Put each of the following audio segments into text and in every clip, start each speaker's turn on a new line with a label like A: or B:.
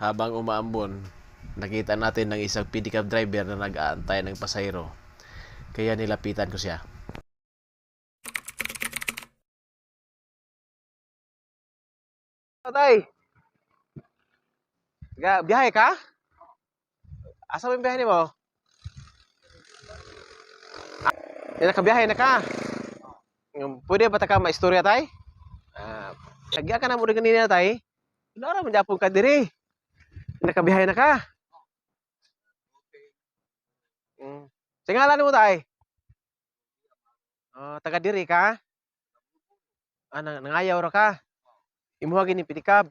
A: Habang umaambon, nakita natin ng isang pedicab driver na nag-aantay ng pasayro. Kaya nilapitan ko siya. Tay! Ga, biyahe ka? Asa mo yung biyahe mo? Ah, nakabiyahe na ka. Pwede ba ta ka maistorya tay? Ah, Lagyan ka na mo rin kanina tay. Nara man japon ka diri. Nakabiyahe na ka. Mm. Sa ngalan mo tay? Ah, taga diri ka? Ah, nang nangayaw ra ka? Imuha gini pitikab.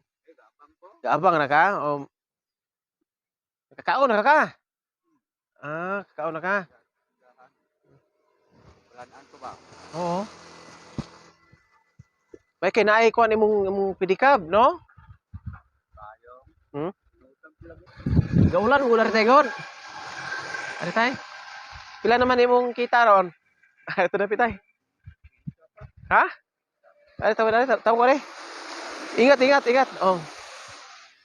A: Gaabang na ka? O Nakakaon na ka? Ah, kakaon na ka?
B: Planaan ko ba?
A: Oo. May kinaay ko ang imong imong pedicab, no? Hmm? Gaulan ular tayo gon. Ano tay? Pila naman imong kita ron? Ito na pitay. Ha? Ano tawo na tawo ko rin. Ingat, ingat, ingat. Oh.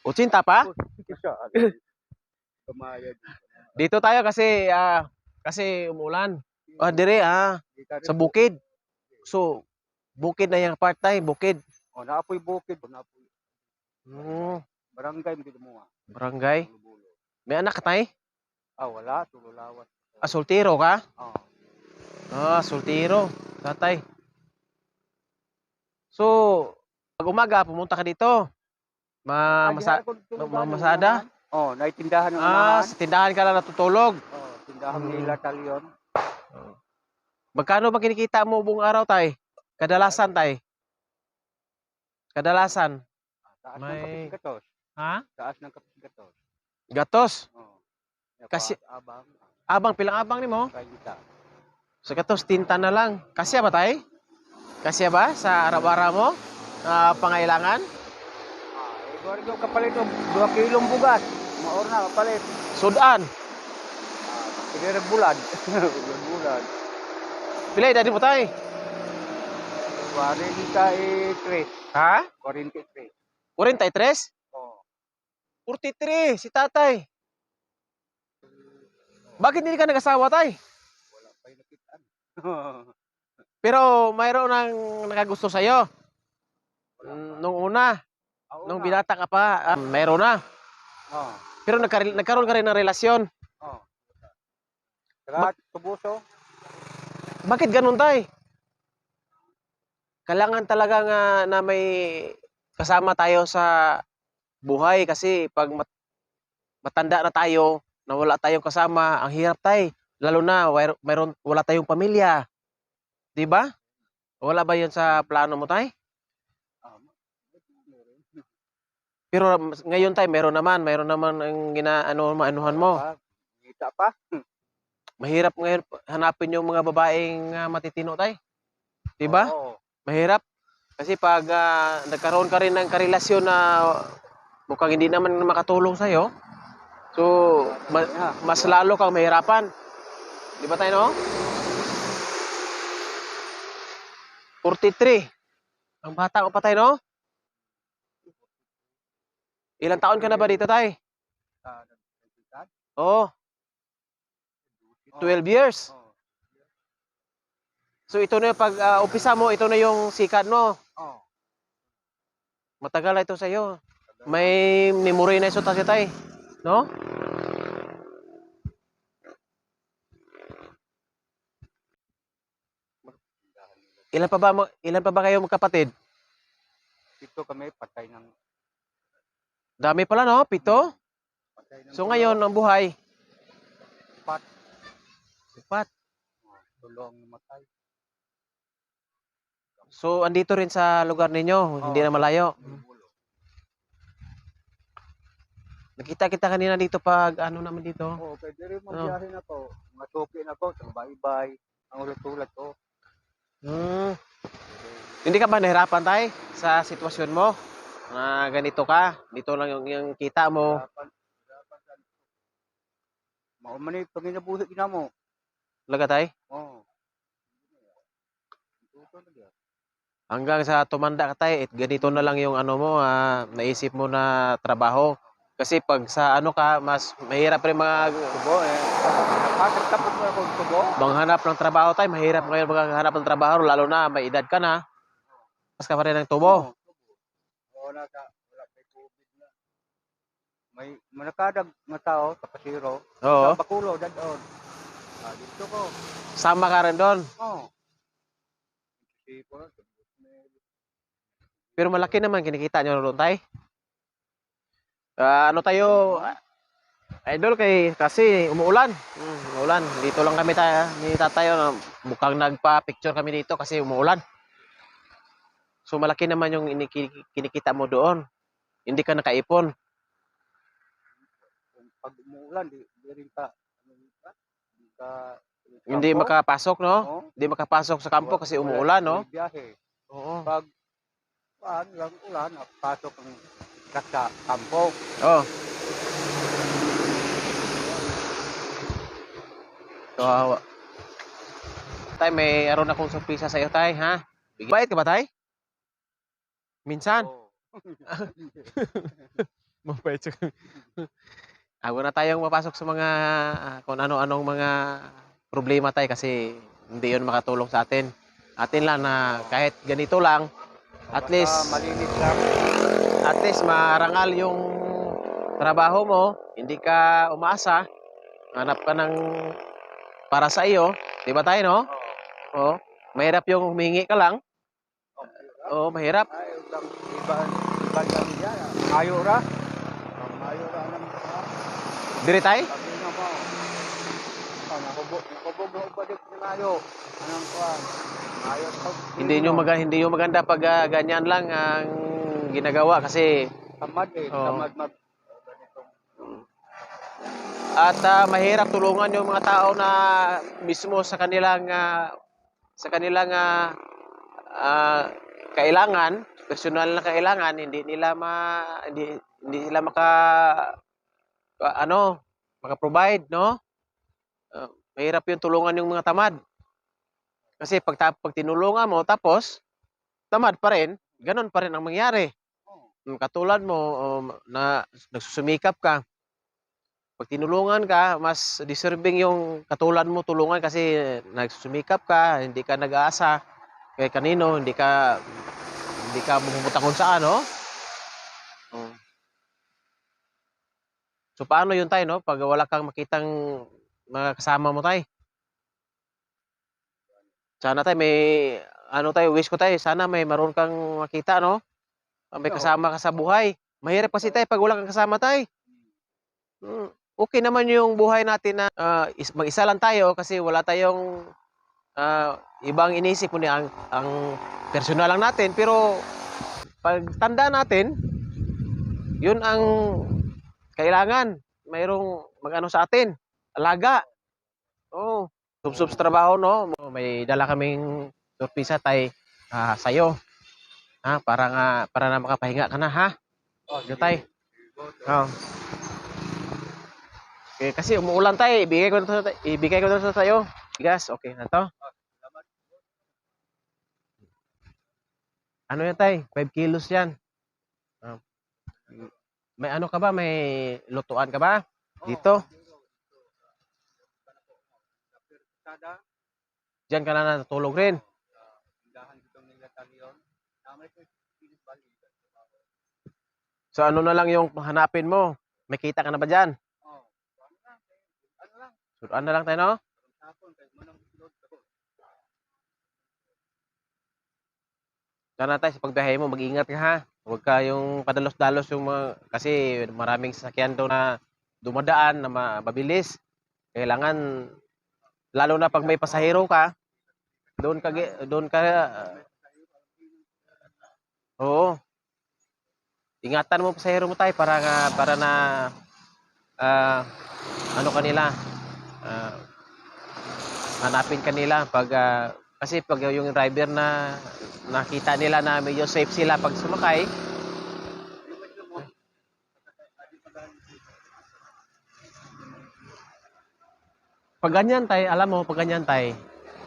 A: Utsinta pa? Dito tayo kasi ah kasi umulan. Ah, dire ah, sa bukid. So, bukid na yung part tay, bukid.
B: Oh, naapoy bukid. Naapoy.
A: Hmm,
B: Barangay mo.
A: barangay. May anak ka tay?
B: Ah, wala. Tululawat.
A: Ah, soltero ka?
B: Oh.
A: Ah, soltero. Tatay. So, pag umaga, pumunta ka dito. Ma, masa, ma- ma- masada?
B: Oh, naitindahan ng
A: ah,
B: unahan.
A: sa tindahan ka lang natutulog.
B: Oh, tindahan
A: Mm.
B: nila talyon.
A: Magkano ba kinikita mo buong araw, tay? Kadalasan, tay? Kadalasan.
B: Taas
A: May-
B: ng.
A: Ha?
B: Taas ng kapisigatos.
A: Gatos.
B: Oh.
A: Kasi-
B: abang,
A: Abang, pilang abang ni mo?
B: 30.
A: Sa gatos, tinta na lang. Kasya ba, tay? Kasya ba sa araw-araw mo? Ah, pangailangan?
B: Ah, ito rin yung kapalit ng 2 kilong bugas. Maor na kapalit.
A: Sudan.
B: Ah, Pinirag bulan. bulan.
A: Pilay, dadi mo, tay?
B: 43.
A: Ha?
B: 43.
A: 43?
B: Oh.
A: 43, si tatay. Bakit hindi ka nag-asawa, tay?
B: Wala pa yung nakitaan.
A: Pero mayroon nang nakagusto sa'yo. Mm, Nung una, nung binata ka pa, ah, mayroon na.
B: Oh.
A: Pero nagkar- nagkaroon ka rin ng relasyon.
B: Oh. Saka tubuso.
A: Bakit ganun, tay? Kailangan talaga nga na may kasama tayo sa buhay kasi pag mat- matanda na tayo, na wala tayong kasama, ang hirap tay. Lalo na mayroon wala tayong pamilya. 'Di ba? Wala ba 'yon sa plano mo tay? Pero ngayon tay meron naman, meron naman ang ginaano maanuhan mo.
B: Kita pa.
A: Mahirap ngayon hanapin yung mga babaeng ah, matitino tay. 'Di ba? Mahirap. Kasi pag ah, nagkaroon ka rin ng karelasyon na mukhang hindi naman makatulong sa'yo, so ma- mas lalo kang mahirapan. Di ba tayo, no? 43. Ang bata ko pa tayo, no? Ilang taon ka na ba dito, tay? Oo,
B: Oh.
A: 12 years. So ito na yung pag umpisa mo, ito na yung sikat.
B: Oh.
A: Matagal na ito sa'yo. May memory na ito tayo, tay. No? Ilan pa ba mo- ilan pa ba kayo magkapatid?
B: Dito kami patay ng
A: Dami pala no, pito. So ngayon ang buhay,
B: Pat.
A: sipat.
B: Oh, tulong namatay.
A: So andito rin sa lugar ninyo, hindi
B: Oo.
A: na malayo.
B: Bulo-bulo.
A: Nakita kita kanina dito pag ano naman dito.
B: Oh, pwede rin magbiyahe na to. Mga tupi na to, sa baybay. Ang ulat-ulat ko.
A: Hmm. Hindi ka ba nahirapan tay sa sitwasyon mo? Na ganito ka, dito lang yung, yung kita mo.
B: Hirapan, hirapan Maumani, pag inabuhi ka mo.
A: Laga tay?
B: Oh. Na diyan.
A: Hanggang sa tumanda ka tay, it ganito na lang yung ano mo, ah, naisip mo na trabaho. Kasi pag sa ano ka, mas mahirap rin mga
B: Tubo eh. Napasok tapos mo ako tubo.
A: manghanap ng trabaho tayo. Mahirap ngayon maghanap ng trabaho, lalo na may edad ka na. Mas ka pa rin ng tubo.
B: Oo, nasa, wala may COVID na. May manakadag nga tao sa Pasiro.
A: Oo.
B: Sa Bakulo, dadon. Ah, dito ko.
A: Sama ka rin doon.
B: Oo. Na.
A: Pero malaki naman kinikita nyo doon tay. Ah, ano tayo, idol kay kasi umuulan. Mm, umuulan. Dito lang kami tayo ni tatayo na mukhang nagpa-picture kami dito kasi umuulan. So malaki naman yung iniki- kinikita mo doon. Hindi ka nakaipon.
B: Pag umuulan, di, di rin ka, ano ka, di ka,
A: Hindi makapasok, no?
B: Oo.
A: Hindi makapasok sa kampo kasi umuulan, no?
B: Biyahe.
A: Oo.
B: Pag, paan lang ulan, pasok ang sa kampo.
A: Oh. Kawawa. Tay, may aron akong surpresa sa iyo, tay, ha? Bigay- Bayad ka ba, tay? Minsan.
B: Oo.
A: Mabait siya. Ako na tayong mapasok sa mga ah, kung ano-anong mga problema tay kasi hindi yun makatulong sa atin. Atin lang na kahit ganito lang, At
B: Basta
A: least-
B: malinis lang.
A: At least marangal yung trabaho mo, hindi ka umaasa, hanap ka ng para sa iyo, di ba tayo, no? Oo. Mahirap yung humingi ka lang. Oo, mahirap.
B: Ay, lang, iba, iba lang yan. ah. Mayo ra. Mayo ra ng
A: Diri tay?
B: Sa
A: Hindi nyo maga, hindi nyo maganda pag ah, ganyan lang ang ginagawa kasi
B: Tamad eh.
A: Oo.
B: Tamad mag... ganitong
A: at ah, mahirap tulungan yung mga tao na mismo sa kanilang ah, sa kanilang ah, kailangan, personal na kailangan, hindi nila ma hindi hindi sila maka ah, ano, maka-provide, no? Ah, mahirap yung tulungan yung mga tamad. Kasi pag, pag tinulungan mo tapos tamad pa rin, ganun pa rin ang mangyari. Mm, Katulad mo um, na nagsusumikap ka, pag tinulungan ka, mas deserving yung katulad mo tulungan kasi nagsusumikap ka, hindi ka nag-aasa kay kanino, hindi ka hindi ka pumunta kung saan, no? Oh. So paano yun tayo, no? Pag wala kang makitang mga kasama mo tayo. Sana tayo may ano tayo, wish ko tayo, sana may maroon kang makita, no? May
B: Oo.
A: kasama ka sa buhay. Mahirap kasi tayo pag wala kang kasama tayo. Mm, okay naman yung buhay natin na ah, is, mag-isa lang tayo kasi wala tayong ah, ibang inisip kundi ang, ang personal lang natin pero pag tanda natin yun ang kailangan mayroong magano sa atin alaga oh subsub sa trabaho no may dala kaming surpisa tay ah, sa'yo ha para nga para na makapahinga ka na ha
B: Oh,
A: Dito tayo. Oh. Okay, kasi umuulan tayo, ibigay ko na to, ibigay ko na to sa'yo. Bigas, okay na to. Ano yan tay? 5 kilos yan. Ah. may ano ka ba? May lutuan ka ba? Dito? Diyan ka na natutulog rin. So ano na lang yung hanapin mo? May kita ka na ba dyan?
B: Oh, ano lang, eh, ano lang,
A: na tayo, no?
B: ako.
A: Sana tayo sa pagbiyahe mo, mag-ingat ka ha. Huwag ka yung padalos-dalos yung mga, kasi maraming sasakyan doon na dumadaan na ma- mabilis. Kailangan, lalo na pag may pasahero ka, doon ka, doon ka, ah, oo. Ingatan mo pasahero mo tayo para nga, para na, ah, ano kanila, ah, hanapin kanila pag, ah, kasi pag yung driver na nakita nila na medyo safe sila pag sumakay, pag ganyan tay, alam mo, pag ganyan tay,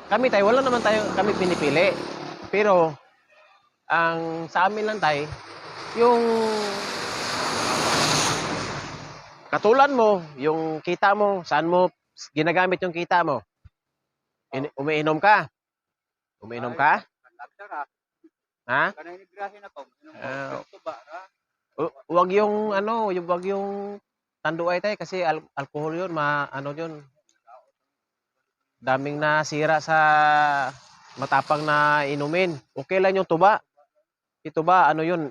A: kami tay, wala naman tayo, kami pinipili. Pero, ang sa amin lang tay, yung Katulan mo, yung kita mo, saan mo ginagamit yung kita mo? In, umiinom ka? Umiinom ka? Ha?
B: Kanang nigrahin ako. Inom ko.
A: Ah.
B: Pero tuba ra.
A: U- Huwag yung ano, yung wag yung tanduay tayo kasi al- alcohol yun, ma ano yun. Daming nasira sa matapang na inumin. Okay lang yung tuba. Ito ba, ano yun?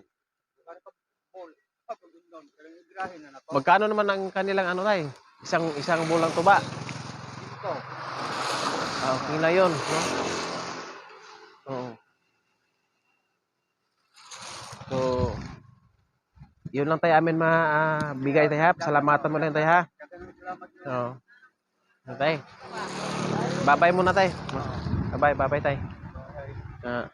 A: Magkano naman ang kanilang ano tayo? Isang isang bulang tuba.
B: Dito.
A: Ah, okay na yun. No? Oo. So, yun lang tayo amin mabigay tayo ha. Salamatan mo lang tayo ha. Oo. Ano tayo? Babay muna tayo. Babay, babay tayo. Ah.